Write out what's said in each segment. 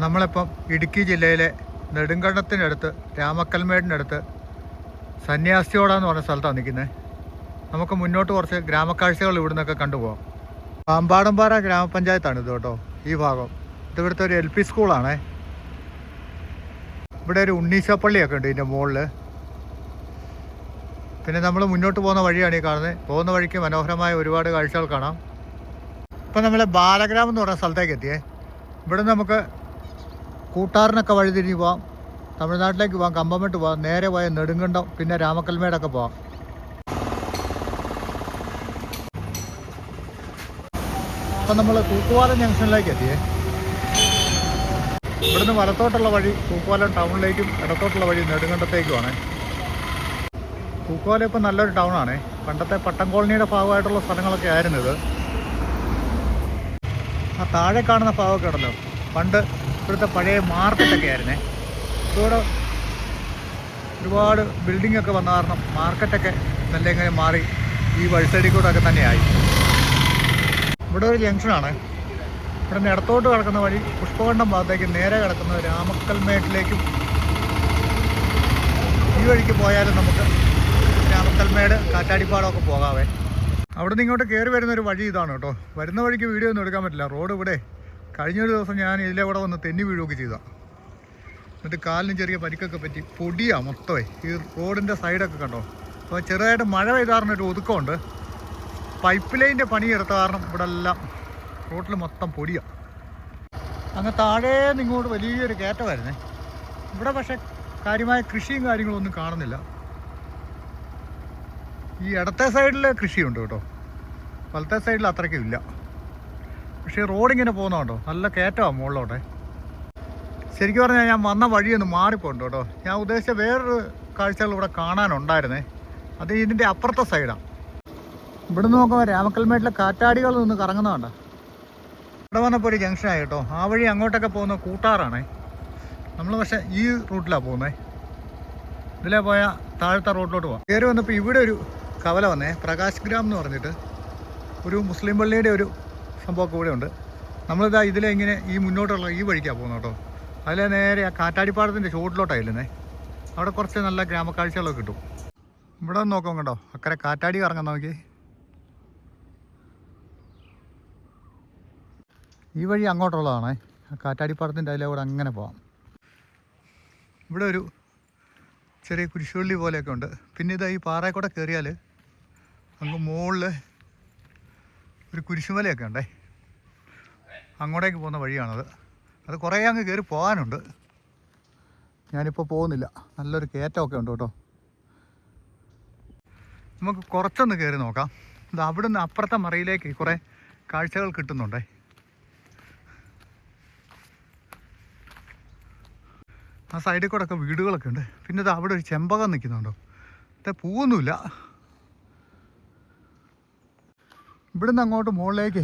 നമ്മളിപ്പം ഇടുക്കി ജില്ലയിലെ നെടുങ്കണ്ടത്തിനടുത്ത് രാമക്കൽമേടിനടുത്ത് സന്യാസിയോട എന്ന് പറഞ്ഞ സ്ഥലത്താണ് നിൽക്കുന്നത് നമുക്ക് മുന്നോട്ട് കുറച്ച് ഗ്രാമക്കാഴ്ചകൾ ഇവിടെ നിന്നൊക്കെ കണ്ടുപോകാം പാമ്പാടംപാറ ഗ്രാമപഞ്ചായത്താണ് ഇത് കേട്ടോ ഈ ഭാഗം. ഇത് ഇവിടുത്തെ ഒരു എൽ പി സ്കൂളാണേ. ഇവിടെ ഒരു ഉണ്ണീശപ്പള്ളിയൊക്കെ ഉണ്ട് ഇതിന്റെ മുകളിൽ. പിന്നെ നമ്മൾ മുന്നോട്ട് പോകുന്ന വഴിയാണ് ഈ കാണുന്നത്. പോകുന്ന വഴിക്ക് മനോഹരമായ ഒരുപാട് കാഴ്ചകൾ കാണാം. ഇപ്പം നമ്മൾ ബാലഗ്രാമം എന്ന് പറഞ്ഞ സ്ഥലത്തേക്ക് എത്തിയേ. ഇവിടെ നമുക്ക് കൂട്ടാറിനൊക്കെ വഴിതിരിഞ്ഞ് പോവാം. തമിഴ്നാട്ടിലേക്ക് പോവാം കമ്പമെട്ട് പോവാം നേരെ പോയ നെടുങ്കണ്ടം പിന്നെ രാമക്കൽമേടൊക്കെ പോവാം. അപ്പം നമ്മൾ തൂക്കുവാലം ജംഗ്ഷനിലേക്ക് എത്തിയേ. ഇവിടുന്ന് വലത്തോട്ടുള്ള വഴി തൂക്കുവാലം ടൗണിലേക്കും ഇടത്തോട്ടുള്ള വഴി നെടുങ്കണ്ടത്തേക്കുമാണ് തൂക്കുവാലം ഇപ്പം നല്ലൊരു ടൗൺ ആണ് പണ്ടത്തെ പട്ടം കോളനിയുടെ ഭാഗമായിട്ടുള്ള സ്ഥലങ്ങളൊക്കെ ആയിരുന്നു ഇത്. ആ താഴെ കാണുന്ന ഭാഗമൊക്കെ ഉണ്ടല്ലോ. പണ്ട് ഇവിടുത്തെ പഴയ മാർക്കറ്റൊക്കെ ആയിരുന്നേ. ഇതോടെ ഒരുപാട് ബിൽഡിംഗ് ഒക്കെ വന്ന കാരണം മാർക്കറ്റൊക്കെ നല്ല ഇങ്ങനെ മാറി ഈ വഴി സൈഡിൽ കൂടെ ഒക്കെ തന്നെയായി ഇവിടെ ഒരു ജംഗ്ഷനാണ് ഇവിടെ നിന്ന് ഇടത്തോട്ട് കിടക്കുന്ന വഴി പുഷ്പകണ്ഠം ഭാഗത്തേക്ക് നേരെ കിടക്കുന്നത് രാമക്കൽമേട്ടിലേക്കും ഈ വഴിക്ക് പോയാലും നമുക്ക് രാമക്കൽമേട് കാറ്റാടിപ്പാടമൊക്കെ പോകാവേ. അവിടെ നിന്ന് ഇങ്ങോട്ട് കയറി വരുന്ന ഒരു വഴി ഇതാണ് കേട്ടോ. വരുന്ന വഴിക്ക് വീഡിയോ ഒന്നും എടുക്കാൻ പറ്റില്ല. റോഡ് ഇവിടെ കഴിഞ്ഞൊരു ദിവസം ഞാൻ ഇതിലെ കൂടെ വന്ന് തെന്നി വീഴുകയൊക്കെ ചെയ്താണ് എന്നിട്ട് കാലിന് ചെറിയ പരിക്കൊക്കെ പറ്റി. പൊടിയാ മൊത്തമേ ഈ റോഡിന്റെ സൈഡൊക്കെ കണ്ടോ? അപ്പോൾ ചെറുതായിട്ട് മഴ പെയ്ത കാരണം ഒരു ഒതുക്കമുണ്ട്. പൈപ്പ് ലൈനിന്റെ എടുത്ത കാരണം ഇവിടെ എല്ലാം റോട്ടിൽ മൊത്തം പൊടിയാ. അങ്ങ് താഴേ നിങ്ങോട്ട് വലിയൊരു കയറ്റമായിരുന്നേ. ഇവിടെ പക്ഷേ കാര്യമായ കൃഷിയും കാര്യങ്ങളൊന്നും കാണുന്നില്ല. ഈ ഇടത്തെ സൈഡിൽ കൃഷിയുണ്ട് കേട്ടോ. വലത്തെ സൈഡിൽ അത്രയ്ക്കും ഇല്ല. പക്ഷേ റോഡിങ്ങനെ പോകുന്നതുണ്ടോ നല്ല കയറ്റമാണ് മുകളിലോട്ടെ. ശരിക്കും പറഞ്ഞാൽ ഞാൻ വന്ന വഴിയൊന്ന് മാറിപ്പോണ്ട് കേട്ടോ. ഞാൻ ഉദ്ദേശിച്ച വേറൊരു കാഴ്ചകൾ ഇവിടെ കാണാനുണ്ടായിരുന്നേ. അത് ഇതിന്റെ അപ്പുറത്തെ സൈഡാണ് ഇവിടെ നോക്കുമ്പോൾ രാമക്കൽമേട്ടിലെ കാറ്റാടികൾ നിന്ന് കറങ്ങുന്നതുണ്ട ഇവിടെ വന്നപ്പോൾ ഒരു ജംഗ്ഷനായി കേട്ടോ. ആ വഴി അങ്ങോട്ടൊക്കെ പോകുന്ന കൂട്ടാറാണേ. നമ്മൾ പക്ഷേ ഈ റൂട്ടിലാണ് പോകുന്നത് ഇതിലേ പോയാൽ താഴത്തെ റോഡിലോട്ട് പോകാം കയറി വന്നപ്പോൾ ഇവിടെ ഒരു കവല വന്നേ. പ്രകാശ് ഗ്രാം എന്ന് പറഞ്ഞിട്ട് ഒരു മുസ്ലിം പള്ളിയുടെ ഒരു സംഭവമൊക്കെ ഇവിടെ ഉണ്ട് നമ്മളിതാ ഇതിലെ ഇങ്ങനെ ഈ മുന്നോട്ടുള്ള ഈ വഴിക്കാണ് പോകുന്നത് കേട്ടോ. അതിലെ നേരെ ആ കാറ്റാടിപ്പാടത്തിന്റെ ചുവട്ടിലോട്ടാണ് അവിടെ കുറച്ച് നല്ല ഗ്രാമക്കാഴ്ചകളൊക്കെ കിട്ടും. ഇവിടെ നോക്കാം കണ്ടോ? അക്കരെ കാറ്റാടി കറങ്ങാൻ നോക്കി. ഈ വഴി അങ്ങോട്ടുള്ളതാണേ. കാറ്റാടിപ്പാടത്തിന്റെ കൂടെ അങ്ങനെ പോവാം. ഇവിടെ ഒരു ചെറിയ കുരിശുള്ളി പോലെയൊക്കെ ഉണ്ട്. പിന്നെ ഇതാ ഈ പാറയിൽ കൂടെ കയറിയാൽ അങ്ങ് മുകളിൽ ഒരു കുരിശുമലയൊക്കെ ഉണ്ടേ. അങ്ങോട്ടേക്ക് പോകുന്ന വഴിയാണത്. അത് കുറേ അങ്ങ് കയറി പോകാനുണ്ട്. ഞാനിപ്പോൾ പോകുന്നില്ല. നല്ലൊരു കയറ്റമൊക്കെ ഉണ്ട് കേട്ടോ. നമുക്ക് കുറച്ചൊന്ന് കയറി നോക്കാം. ഇത് അവിടെ നിന്ന് അപ്പുറത്തെ മറയിലേക്ക് കുറേ കാഴ്ചകൾ കിട്ടുന്നുണ്ടേ. ആ സൈഡിൽ കൂടെ ഒക്കെ വീടുകളൊക്കെ ഉണ്ട്. പിന്നെ ഇത് അവിടെ ഒരു ചെമ്പകം നിൽക്കുന്നുണ്ടോ? ഇത് പൂവൊന്നുമില്ല. ഇവിടുന്ന് അങ്ങോട്ട് മുകളിലേക്ക്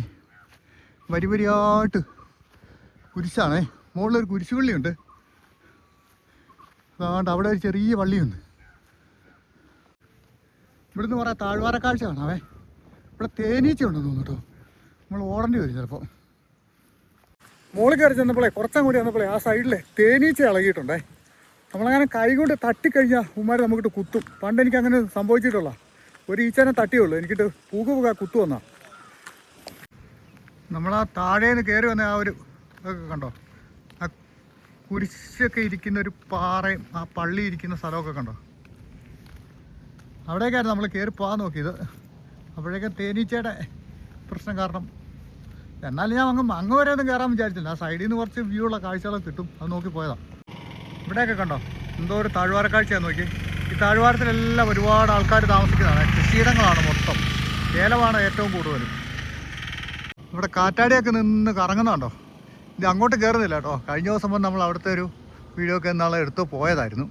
വരി വരിയായിട്ട് കുരിശാണേ. മുകളിലൊരു കുരിശുപള്ളിയുണ്ട്. അതാണ്ട് അവിടെ ഒരു ചെറിയ പള്ളിയുണ്ട്. ഇവിടുന്ന് കുറേ താഴ്വാര കാഴ്ച കാണാവേ ഇവിടെ തേനീച്ച ഉണ്ടെന്ന് തോന്നുന്നു കേട്ടോ. നമ്മൾ ഓടേണ്ടി വരും ചിലപ്പോൾ മുകളിൽ കയറി ചെന്നപ്പോഴേ കുറച്ചും കൂടി വന്നപ്പോഴേ ആ സൈഡിൽ തേനീച്ച ഇളകിയിട്ടുണ്ടേ. നമ്മളങ്ങനെ കൈകൊണ്ട് തട്ടിക്കഴിഞ്ഞാൽ ഉമ്മാരെ നമുക്കിട്ട് കുത്തും. പണ്ട് എനിക്ക് അങ്ങനെ സംഭവിച്ചിട്ടുള്ള ഒരു ഈച്ചനെ തട്ടിയുള്ളൂ എനിക്കിട്ട് പൂക പൂക കുത്തു വന്നാ നമ്മൾ ആ താഴേന്ന് കയറി വന്ന ആ ഒരു ഇതൊക്കെ കണ്ടോ? ആ കുരിശൊക്കെ ഇരിക്കുന്ന ഒരു പാറയും ആ പള്ളി ഇരിക്കുന്ന സ്ഥലമൊക്കെ കണ്ടോ? അവിടേക്കായിരുന്നു നമ്മൾ കയറി പോകാൻ നോക്കിയത്. അപ്പോഴേക്കും തേനീച്ചയുടെ പ്രശ്നം കാരണം. എന്നാലും ഞാൻ അങ്ങ് അങ്ങ് വരെ ഒന്നും കയറാൻ വിചാരിച്ചില്ല. ആ സൈഡിൽ നിന്ന് കുറച്ച് വ്യൂ ഉള്ള കാഴ്ചകളൊക്കെ കിട്ടും. അത് നോക്കി പോയതാ. ഇവിടെയൊക്കെ കണ്ടോ? എന്തോ ഒരു താഴ്വാര കാഴ്ചയാണ് നോക്കി. ഈ താഴ്വാരത്തിലെല്ലാം ഒരുപാട് ആൾക്കാർ താമസിക്കുന്നതാണ്. കൃഷിയിടങ്ങളാണ് മൊത്തം. ഏലമാണ് ഏറ്റവും കൂടുതലും. ഇവിടെ കാറ്റാടിയൊക്കെ നിന്ന് കറങ്ങുന്നുണ്ടോ? ഇത് അങ്ങോട്ട് കയറുന്നില്ല കേട്ടോ. കഴിഞ്ഞ ദിവസം വന്ന് നമ്മൾ അവിടുത്തെ ഒരു വീഡിയോ ഒക്കെ എന്നാളെ എടുത്ത് പോയതായിരുന്നു.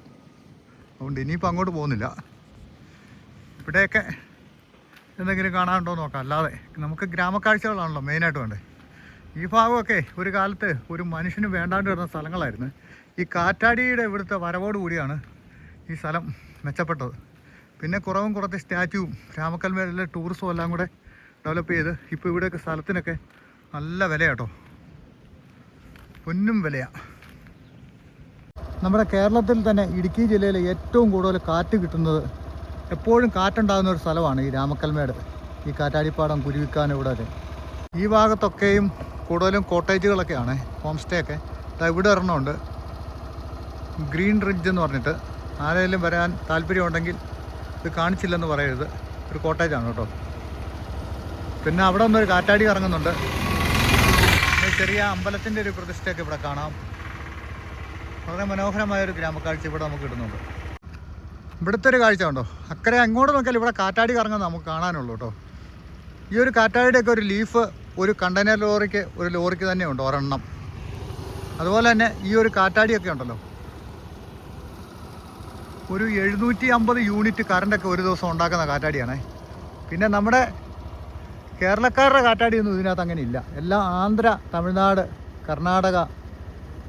അതുകൊണ്ട് ഇനിയിപ്പോൾ അങ്ങോട്ട് പോകുന്നില്ല. ഇവിടെയൊക്കെ എന്തെങ്കിലും കാണാനുണ്ടോ നോക്കാം. അല്ലാതെ നമുക്ക് ഗ്രാമക്കാഴ്ചകളാണല്ലോ മെയിനായിട്ട് വേണ്ടത്. ഈ ഭാഗമൊക്കെ ഒരു കാലത്ത് ഒരു മനുഷ്യന് വേണ്ടാണ്ട് വരുന്ന സ്ഥലങ്ങളായിരുന്നു. ഈ കാറ്റാടിയുടെ ഇവിടുത്തെ വരവോട് കൂടിയാണ് ഈ സ്ഥലം മെച്ചപ്പെട്ടത്. പിന്നെ കുറവും കുറച്ച് സ്റ്റാച്യുവും രാമക്കൽമേലിലെ ടൂറിസവും എല്ലാം കൂടെ ഡെവലപ്പ് ചെയ്ത് ഇപ്പോൾ ഇവിടെയൊക്കെ സ്ഥലത്തിനൊക്കെ നല്ല വില കേട്ടോ പൊന്നും വിലയാണ് നമ്മുടെ കേരളത്തിൽ തന്നെ ഇടുക്കി ജില്ലയിൽ ഏറ്റവും കൂടുതൽ കാറ്റ് കിട്ടുന്നത് എപ്പോഴും കാറ്റുണ്ടാകുന്ന ഒരു സ്ഥലമാണ് ഈ രാമക്കൽമേട്. ഈ കാറ്റാടിപ്പാടം കുരുവിക്കാൻ ഇവിടെ ഈ ഭാഗത്തൊക്കെയും കൂടുതലും കോട്ടേജുകളൊക്കെയാണ് ഹോം സ്റ്റേ ഒക്കെ. ദാ ഇവിടെ ഒരെണ്ണമുണ്ട്. ഗ്രീൻ റിഡ്ജ് എന്ന് പറഞ്ഞിട്ട്. ആരെങ്കിലും വരാൻ താല്പര്യമുണ്ടെങ്കിൽ ഇത് കാണിച്ചില്ലെന്ന് പറയരുത്. ഒരു കോട്ടേജാണ് കേട്ടോ. പിന്നെ അവിടെ ഒരു കാറ്റാടി കറങ്ങുന്നുണ്ട്. ചെറിയ അമ്പലത്തിന്റെ ഒരു പ്രതിഷ്ഠയൊക്കെ ഇവിടെ കാണാം. വളരെ മനോഹരമായ ഒരു ഗ്രാമക്കാഴ്ച ഇവിടെ നമുക്ക് കിട്ടുന്നുണ്ട്. ഇവിടുത്തെ ഒരു കാഴ്ച ഉണ്ടോ അക്കരെ അങ്ങോട്ട് നോക്കിയാൽ ഇവിടെ കാറ്റാടി കറങ്ങുന്നത് നമുക്ക് കാണാനുള്ളൂ കേട്ടോ. ഈ ഒരു കാറ്റാടിയുടെയൊക്കെ ഒരു ലീഫ് ഒരു കണ്ടെയ്നർ ലോറിക്ക് ഒരു ലോറിക്ക് തന്നെ ഉണ്ട് ഒരെണ്ണം. അതുപോലെ തന്നെ ഈ ഒരു കാറ്റാടിയൊക്കെ ഉണ്ടല്ലോ. ഒരു എഴുന്നൂറ്റി അമ്പത് യൂണിറ്റ് കറണ്ടൊക്കെ ഒരു ദിവസം ഉണ്ടാക്കുന്ന കാറ്റാടിയാണേ. പിന്നെ നമ്മുടെ കേരളക്കാരുടെ കാറ്റാടിയൊന്നും ഇതിനകത്ത് അങ്ങനെ ഇല്ല. എല്ലാ ആന്ധ്ര തമിഴ്നാട് കർണാടക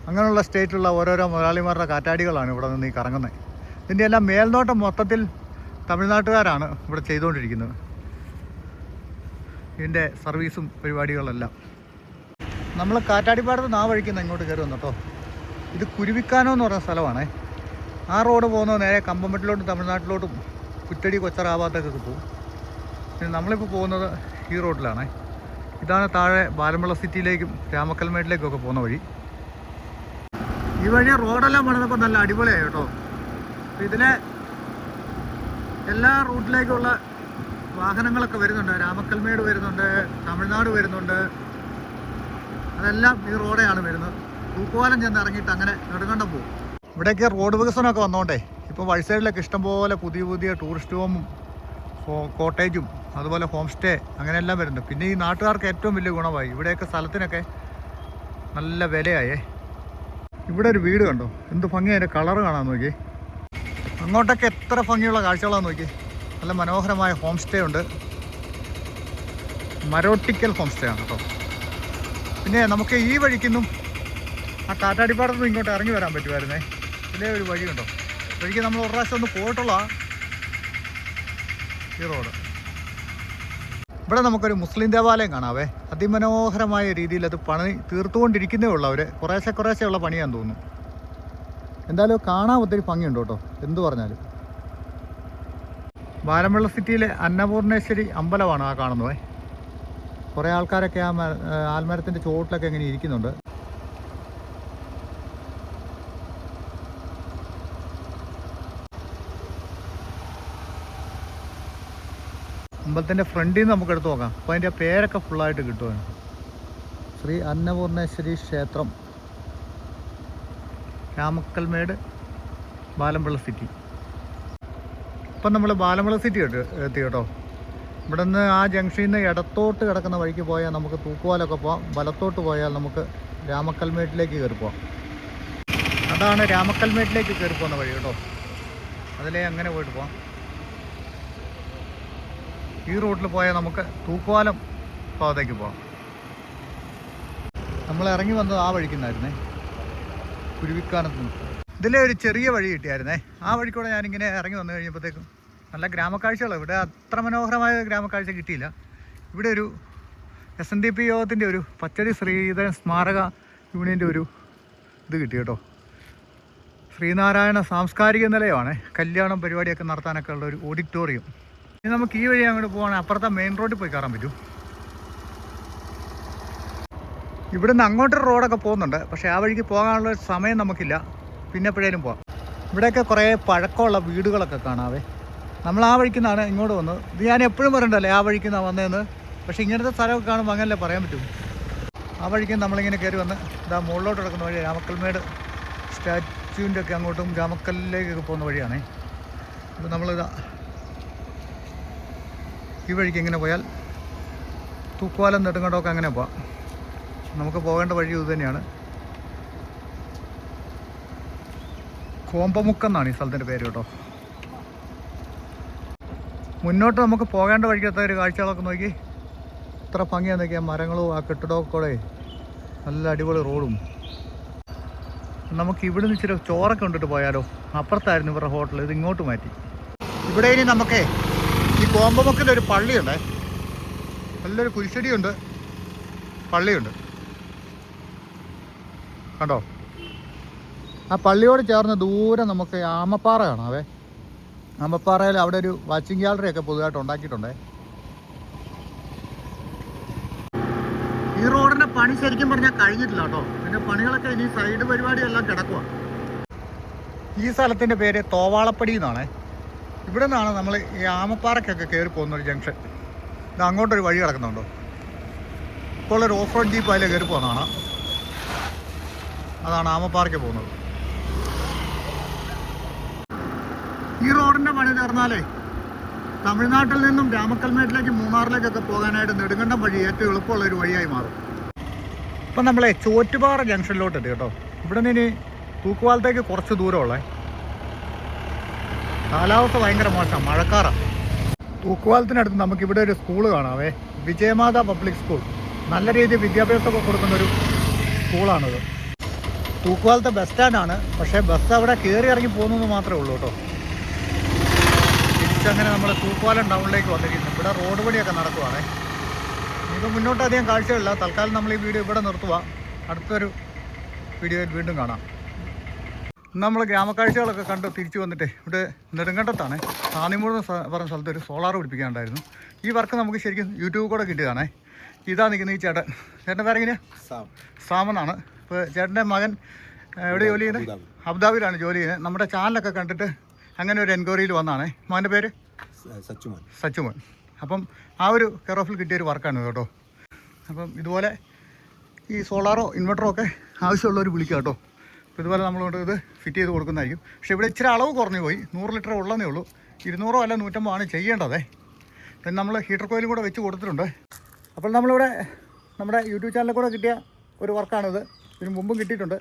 അങ്ങനെയുള്ള സ്റ്റേറ്റിലുള്ള ഓരോരോ മുതലാളിമാരുടെ കാറ്റാടികളാണ് ഇവിടെ നിന്ന് ഈ കറങ്ങുന്നത്. ഇതിന്റെ എല്ലാം മേൽനോട്ടം മൊത്തത്തിൽ തമിഴ്നാട്ടുകാരാണ് ഇവിടെ ചെയ്തുകൊണ്ടിരിക്കുന്നത്. ഇതിന്റെ സർവീസും പരിപാടികളെല്ലാം. നമ്മൾ കാറ്റാടിപ്പാടത്ത് നാ വഴിക്കുന്ന ഇങ്ങോട്ട് കയറി വന്നു ഇത് കുരുവിക്കാനോ എന്ന് പറഞ്ഞ സ്ഥലമാണേ. ആ റോഡ് പോകുന്നത് നേരെ കമ്പമ്പട്ടിലോട്ടും തമിഴ്നാട്ടിലോട്ടും കുറ്റടി കൊച്ചറാവാത്തൊക്കെ പോകും. പിന്നെ നമ്മളിപ്പോൾ പോകുന്നത് ഈ റോഡിലാണ്. ഇതാണ് താഴെ ബാലമ്പള സിറ്റിയിലേക്കും രാമക്കൽമേട്ടിലേക്കും ഒക്കെ പോകുന്ന വഴി. ഈ വഴി റോഡെല്ലാം പണിതപ്പോൾ നല്ല അടിപൊളിയായി കേട്ടോ. അപ്പോൾ ഇതിലെ എല്ലാ റൂട്ടിലേക്കുള്ള വാഹനങ്ങളൊക്കെ വരുന്നുണ്ട്. രാമക്കൽമേട് വരുന്നുണ്ട് തമിഴ്നാട് വരുന്നുണ്ട്. അതെല്ലാം ഈ റോഡെയാണ് വരുന്നത്. തൂക്കുവാലം ചെന്ന് ഇറങ്ങിയിട്ട് അങ്ങനെ നെടുങ്കണ്ടം പോകും. ഇവിടെയൊക്കെ റോഡ് വികസനമൊക്കെ വന്നോണ്ടേ. ഇപ്പോൾ വഴി സൈഡിലൊക്കെ ഇഷ്ടംപോലെ പുതിയ പുതിയ ടൂറിസ്റ്റ് ഹോമും കോട്ടേജും അതുപോലെ ഹോം സ്റ്റേ അങ്ങനെയെല്ലാം വരുന്നുണ്ട്. പിന്നെ ഈ നാട്ടുകാർക്ക് ഏറ്റവും വലിയ ഗുണമായി ഇവിടെയൊക്കെ സ്ഥലത്തിനൊക്കെ നല്ല വിലയായേ. ഇവിടെ ഒരു വീട് കണ്ടോ? എന്ത് ഭംഗി അതിന്റെ കളറ് കാണാൻ നോക്കി അങ്ങോട്ടൊക്കെ എത്ര ഭംഗിയുള്ള കാഴ്ചകളാണെന്ന് നോക്കി നല്ല മനോഹരമായ ഹോം സ്റ്റേ ഉണ്ട്. മരോട്ടിക്കൽ ഹോം സ്റ്റേ ആണ് കേട്ടോ. പിന്നെ നമുക്ക് ഈ വഴിക്കൊന്നും ആ കാറ്റാടിപ്പാടത്തുനിന്ന് ഇങ്ങോട്ട് ഇറങ്ങി വരാൻ പറ്റുമായിരുന്നേ. ഇതിലേ ഒരു വഴിയുണ്ടോ വഴിക്ക് നമ്മൾ ഒരു പ്രാവശ്യം ഒന്ന് പോയിട്ടുള്ള ഈ റോഡ് ഇവിടെ നമുക്കൊരു മുസ്ലിം ദേവാലയം കാണാവേ. അതിമനോഹരമായ രീതിയിൽ അത് പണി തീർത്തുകൊണ്ടിരിക്കുന്നേ ഉള്ളൂ അവർ കുറേശ്ശെ കുറേശ്ശെ ഉള്ള പണിയാന്ന് തോന്നുന്നു. എന്തായാലും കാണാൻ ഒത്തിരി ഭംഗിയുണ്ട് കേട്ടോ. എന്തു പറഞ്ഞാലും. ബാലമ്പള്ള സിറ്റിയിലെ അന്നപൂർണേശ്വരി അമ്പലമാണ് ആ കാണുന്നത്. കുറേ ആൾക്കാരൊക്കെ ആ ആൽമരത്തിന്റെ ചുവട്ടിലൊക്കെ ഇങ്ങനെ ഇരിക്കുന്നുണ്ട്. അമ്പലത്തിന്റെ ഫ്രണ്ടിൽ നിന്ന് നമുക്ക് എടുത്ത് നോക്കാം. അപ്പോൾ അതിന്റെ പേരൊക്കെ ഫുള്ളായിട്ട് കിട്ടുവാണ് ശ്രീ അന്നപൂർണേശ്വരി ക്ഷേത്രം. രാമക്കൽമേട് ബാലമ്പള്ള സിറ്റി ഇപ്പം നമ്മൾ ബാലമ്പള്ള സിറ്റി എത്തി കേട്ടോ. ഇവിടെ നിന്ന് ആ ജംഗ്ഷനിൽ നിന്ന് ഇടത്തോട്ട് കിടക്കുന്ന വഴിക്ക് പോയാൽ നമുക്ക് തൂക്കുവാലൊക്കെ പോവാം. വലത്തോട്ട് പോയാൽ നമുക്ക് രാമക്കൽമേട്ടിലേക്ക് കയറി പോവാം. അതാണ് രാമക്കൽമേട്ടിലേക്ക് കയറി പോകുന്ന വഴി കേട്ടോ. അതിലേ അങ്ങനെ പോയിട്ട് പോവാം. ഈ റൂട്ടിൽ പോയാൽ നമുക്ക് തൂക്കുവാലം ഭാഗത്തേക്ക് പോകാം നമ്മൾ ഇറങ്ങി വന്നത് ആ വഴിക്കുന്നായിരുന്നേ. കുരുവിക്കാനത്ത് നിന്ന്. ഇതിലെ ഒരു ചെറിയ വഴി കിട്ടിയായിരുന്നേ. ആ വഴി കൂടെ ഞാനിങ്ങനെ ഇറങ്ങി വന്നു കഴിഞ്ഞപ്പോഴത്തേക്കും നല്ല ഗ്രാമക്കാഴ്ചകൾ. ഇവിടെ അത്ര മനോഹരമായ ഗ്രാമക്കാഴ്ച കിട്ടിയില്ല. ഇവിടെ ഒരു എസ് എൻ ഡി പി യോഗത്തിന്റെ ഒരു പച്ചടി ശ്രീധരൻ സ്മാരക യൂണിയന്റെ ഒരു ഇത് കിട്ടി കേട്ടോ. ശ്രീനാരായണ സാംസ്കാരിക നിലയമാണ്. കല്യാണം പരിപാടിയൊക്കെ നടത്താനൊക്കെ ഉള്ള ഒരു ഓഡിറ്റോറിയം. ഇനി നമുക്ക് ഈ വഴി അങ്ങോട്ട് പോകണമെങ്കിൽ അപ്പുറത്തെ മെയിൻ റോഡിൽ പോയി കയറാൻ പറ്റും. ഇവിടുന്ന് അങ്ങോട്ടൊരു റോഡൊക്കെ പോകുന്നുണ്ട്. പക്ഷേ ആ വഴിക്ക് പോകാനുള്ള സമയം നമുക്കില്ല. പിന്നെ എപ്പോഴേലും പോവാം. ഇവിടെയൊക്കെ കുറേ പഴക്കമുള്ള വീടുകളൊക്കെ കാണാവേ. നമ്മൾ ആ വഴിക്ക് നിന്നാണ് ഇങ്ങോട്ട് വന്നത്. ഇത് ഞാൻ എപ്പോഴും പറയണ്ടല്ലേ ആ വഴിക്ക് നിന്നാണ് വന്നതെന്ന് പക്ഷേ ഇങ്ങനത്തെ സ്ഥലമൊക്കെ കാണുമ്പോൾ അങ്ങനല്ലേ പറയാൻ പറ്റും. ആ വഴിക്ക് നമ്മളിങ്ങനെ കയറി വന്ന് ഇതാ മുകളിലോട്ട് കിടക്കുന്ന വഴി രാമക്കൽമേട് സ്റ്റാച്യുവിന്റെ ഒക്കെ അങ്ങോട്ടും രാമക്കല്ലിലേക്കൊക്കെ പോകുന്ന വഴിയാണേ. അപ്പോൾ നമ്മളിതാ ഈ വഴിക്ക് ഇങ്ങനെ പോയാൽ തൂക്കുവാലം നെടുങ്കണ്ടമൊക്കെ അങ്ങനെ പോവാം. നമുക്ക് പോകേണ്ട വഴി ഇത് തന്നെയാണ്. കോമ്പമുക്കെന്നാണ് ഈ സ്ഥലത്തിന്റെ പേര് കേട്ടോ. മുന്നോട്ട് നമുക്ക് പോകേണ്ട വഴിക്കത്തെ ഒരു കാഴ്ചകളൊക്കെ നോക്കി. ഇത്ര ഭംഗിയാന്ന് നോക്കിയാൽ മരങ്ങളും ആ കെട്ടിടമൊക്കെ കൂടെ നല്ല അടിപൊളി റോഡും. നമുക്ക് ഇവിടെ നിന്ന് ഇച്ചിരി ചോറൊക്കെ കൊണ്ടിട്ട് പോയാലോ. അപ്പുറത്തായിരുന്നു ഇവരുടെ ഹോട്ടൽ ഇത് ഇങ്ങോട്ട് മാറ്റി. ഇവിടെ ഇനി നമുക്കേ ഈ കോമ്പമുക്കിൽ ഒരു പള്ളിയുണ്ടേ. നല്ലൊരു കുരിശടിയുണ്ട്. പള്ളിയുണ്ട്. കണ്ടോ? ആ പള്ളിയോട് ചേർന്ന് ദൂരെ നമുക്ക് ആമപ്പാറ കാണാവേ. ആമപ്പാറയിൽ അവിടെ ഒരു വാച്ചിങ് ഗാലറി ഒക്കെ പുതുതായിട്ട് ഉണ്ടാക്കിയിട്ടുണ്ടേ. ഈ റോഡിന്റെ പണി ശരിക്കും പറഞ്ഞാൽ കഴിഞ്ഞിട്ടില്ല കേട്ടോ. ഇതിന്റെ പണികളൊക്കെ ഇനി സൈഡ് പരിപാടിയെല്ലാം കിടക്കുക ഈ സ്ഥലത്തിന്റെ പേര് തോവാളപ്പടി എന്നാണേ. ഇവിടെ നിന്നാണ് നമ്മൾ ഈ ആമപ്പാറയ്ക്കൊക്കെ കയറി പോകുന്ന ഒരു ജംഗ്ഷൻ ഇത് അങ്ങോട്ടൊരു വഴി കിടക്കുന്നുണ്ടോ? ഇപ്പോൾ ഒരു ഓഫ് റോഡ് ജീപ്പ് അതിൽ കയറി പോകുന്നതാണ്? അതാണ് ആമപ്പാറയ്ക്ക് പോകുന്നത്. ഈ റോഡിന്റെ പണി തീർന്നാലേ തമിഴ്നാട്ടിൽ നിന്നും രാമക്കൽമേട്ടിലേക്ക് മൂന്നാറിലേക്കൊക്കെ പോകാനായിട്ട് നെടുങ്കണ്ടം വഴി ഏറ്റവും എളുപ്പമുള്ള ഒരു വഴിയായി മാറും. ഇപ്പം നമ്മളെ ചോറ്റുപാറ എത്തി കേട്ടോ. ഇവിടെ നിന്ന് ഇനി തൂക്കുവാലത്തേക്ക് കുറച്ച് ദൂരമുള്ളേ. കാലാവസ്ഥ ഭയങ്കര മോശം. മഴക്കാറാണ് തൂക്കുവാലത്തിനടുത്ത് നമുക്കിവിടെ ഒരു സ്കൂൾ കാണാവേ. വിജയമാത പബ്ലിക് സ്കൂൾ നല്ല രീതിയിൽ വിദ്യാഭ്യാസമൊക്കെ കൊടുക്കുന്ന ഒരു സ്കൂളാണത് തൂക്കുവാലത്തെ ബസ് സ്റ്റാൻഡാണ് പക്ഷേ ബസ് അവിടെ കയറി ഇറങ്ങി പോകുന്നത് മാത്രമേ ഉള്ളൂ കേട്ടോ. തിരിച്ചങ്ങനെ നമ്മൾ തൂക്കുവാലം ടൗണിലേക്ക് വന്നിരിക്കുന്നു. ഇവിടെ റോഡ് പണിയൊക്കെ നടക്കുവാണേ. ഇത് മുന്നോട്ട് അധികം കാഴ്ചകളില്ല. തൽക്കാലം നമ്മൾ ഈ വീഡിയോ ഇവിടെ നിർത്തുക അടുത്തൊരു വീഡിയോയിൽ വീണ്ടും കാണാം. നമ്മൾ ഗ്രാമക്കാഴ്ചകളൊക്കെ കണ്ട് തിരിച്ചു വന്നിട്ട് ഇവിടെ നെടുങ്കണ്ടത്താണ്. താന്നിമൂട് പറഞ്ഞ സ്ഥലത്ത് ഒരു സോളാർ പിടിപ്പിക്കാനുണ്ടായിരുന്നു. ഈ വർക്ക് നമുക്ക് ശരിക്കും യൂട്യൂബ് കൂടെ കിട്ടിയതാണേ. ഇതാ നിൽക്കുന്ന ഈ ചേട്ടൻ. ചേട്ടന്റെ പേരെങ്ങനെയാ സാമനാണ് ഇപ്പോൾ ചേട്ടന്റെ മകൻ എവിടെ ജോലി ചെയ്യുന്നത് അബുദാബിയിലാണ് ജോലി ചെയ്യുന്നത് നമ്മുടെ ചാനലൊക്കെ കണ്ടിട്ട് അങ്ങനെ ഒരു എൻക്വയറിയിൽ വന്നതാണേ മകന്റെ പേര്? സച്ചുമോൻ. സച്ചുമോൻ. അപ്പം ആ ഒരു കെയർ ഓഫിൽ കിട്ടിയ ഒരു വർക്കാണ് കേട്ടോ. അപ്പം ഇതുപോലെ ഈ സോളാറോ ഇൻവെർട്ടറോ ഒക്കെ ആവശ്യമുള്ളവർ വിളിക്കാം കേട്ടോ. ഇതുപോലെ നമ്മളോട് ഇത് ഫിറ്റ് ചെയ്ത് കൊടുക്കുന്നതായിരിക്കും. പക്ഷേ ഇവിടെ ഇച്ചിരി അളവ് കുറഞ്ഞു പോയി. നൂറ് ലിറ്റർ ഉള്ളതേ ഉള്ളൂ. ഇരുന്നൂറോ അല്ല നൂറ്റമ്പോ ആണ് ചെയ്യേണ്ടതേ. പിന്നെ നമ്മൾ ഹീറ്റർ കോയിലും കൂടെ വെച്ച് കൊടുത്തിട്ടുണ്ട്. അപ്പോൾ നമ്മളിവിടെ നമ്മുടെ യൂട്യൂബ് ചാനലിൽ കൂടെ കിട്ടിയ ഒരു വർക്കാണിത് ഇതിന് മുമ്പും കിട്ടിയിട്ടുണ്ട്.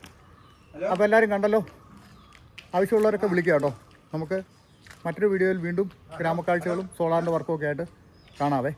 അപ്പോൾ എല്ലാവരും കണ്ടല്ലോ. ആവശ്യമുള്ളവരൊക്കെ വിളിക്കുക കേട്ടോ. നമുക്ക് മറ്റൊരു വീഡിയോയിൽ വീണ്ടും ഗ്രാമക്കാഴ്ചകളും സോളാറിന്റെ വർക്കും ഒക്കെ ആയിട്ട് കാണാവേ.